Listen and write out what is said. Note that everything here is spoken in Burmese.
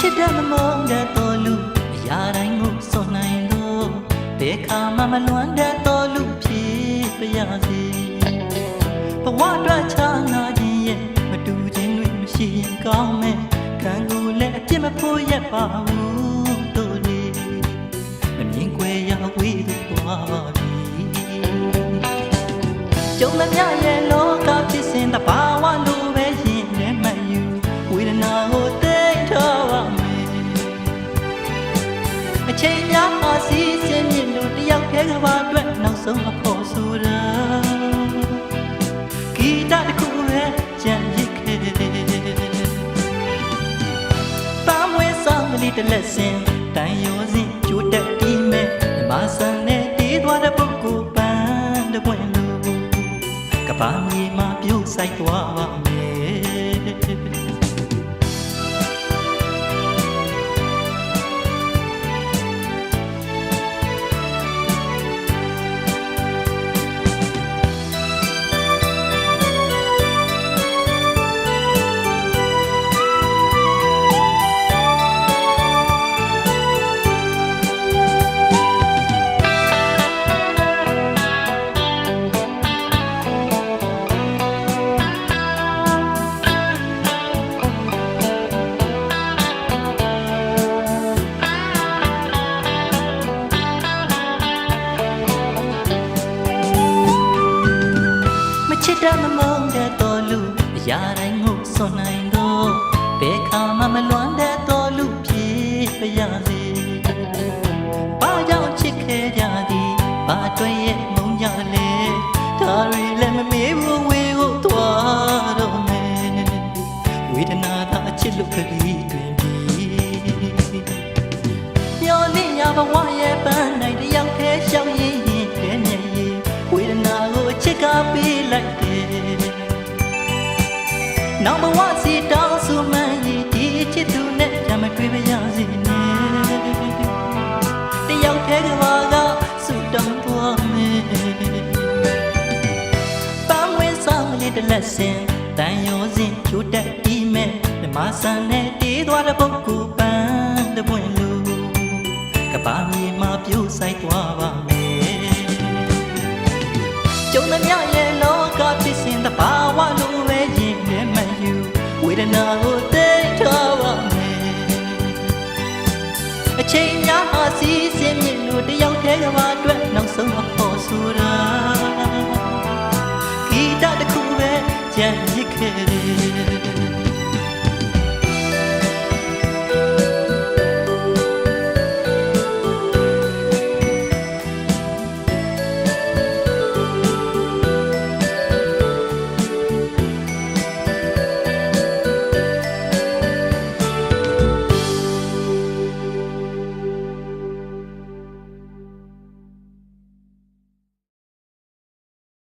ချစ်တဲ့မမောင်းတဲ့တော်လူအရာတိုင်းကိုစော်နိုင်လို့ဘယ်ခါမှမလွမ်းတဲ့တော်လူဖြစ်ပါရစေဘဝအတွက်ချာနာခြင်းရဲ့မတူခြင်းတွေမရှိရင်ကောင်းမယ်ခံကိုလည်းအပြစ်မဖို့ရပါဘူးတို့လေမမြင်ွယ်ရဝေးသွားပါပြီကျုံမမြရဲ့ ချိန်များပါစီစဉ်မြင့်လို့တယောက်တည်းကဘာအတွက်နောက်ဆုံးအဖို့ဆိုတာဂီတတစ်ခုရဲ့ကြံရစ်ခဲ့ပန်းဝဲဆောင်ကလေးတစ်လက်စင်တန်ရောစင်ကြိုးတက် စွန့်နိုင်တော့ဘယ်ခါမှမလွမ်းတဲ့တော်လူဖြစ်ပါရစေဘာကြောင့်ချစ်ခဲ့ကြသည်ဘာတွေ့ရဲ့မုန်းကြလဲဒါရီလည်းမမေးဘူးဝေကိုသွားတော့မယ်ဝေဒနာသာအချစ်လို့ခရီးတွင်ပြီမျောလင့်ရဘဝရဲ့ပန်းနိုင်တယောက်တည်းရှောက်ရင်းရင်တဲ့မျက်ရည်ဝေဒနာကိုအချစ်ကပေးလိုက်တယ်။ နောက်ဘဝစီတောင်းဆိုမှန်းရည်ဒီအချစ်သူနဲ့ကြမတွေ့ပါရစေနဲ့။တယောက်တည်းကဘာကဆုတောင်းသွားမယ်။ပန်းဝင်ဆောင်လေးတစ်လက်စင်တန်ရောစင်ချိုးတက်ပြီးမဲ့ဓမ္မဆန်နဲ့တေးသွားတဲ့ပုဂ္ဂိုလ်ပန်းတစ်ပွင့်လို့ကဘာမြေမှာပြို့ဆိုင်သွားပါမယ်ကျုံသမျှရဲ့လောကဖြ ကိုသိထားပါမယ်အချိန်များဟာစီးစင်းမြင့်လို့တယောက်တည်းကမအတွက်နောက်ဆုံးအဖို့ဆိုတာဂီတတစ်ခုပဲကြံ့ရစ်ခဲ့တယ်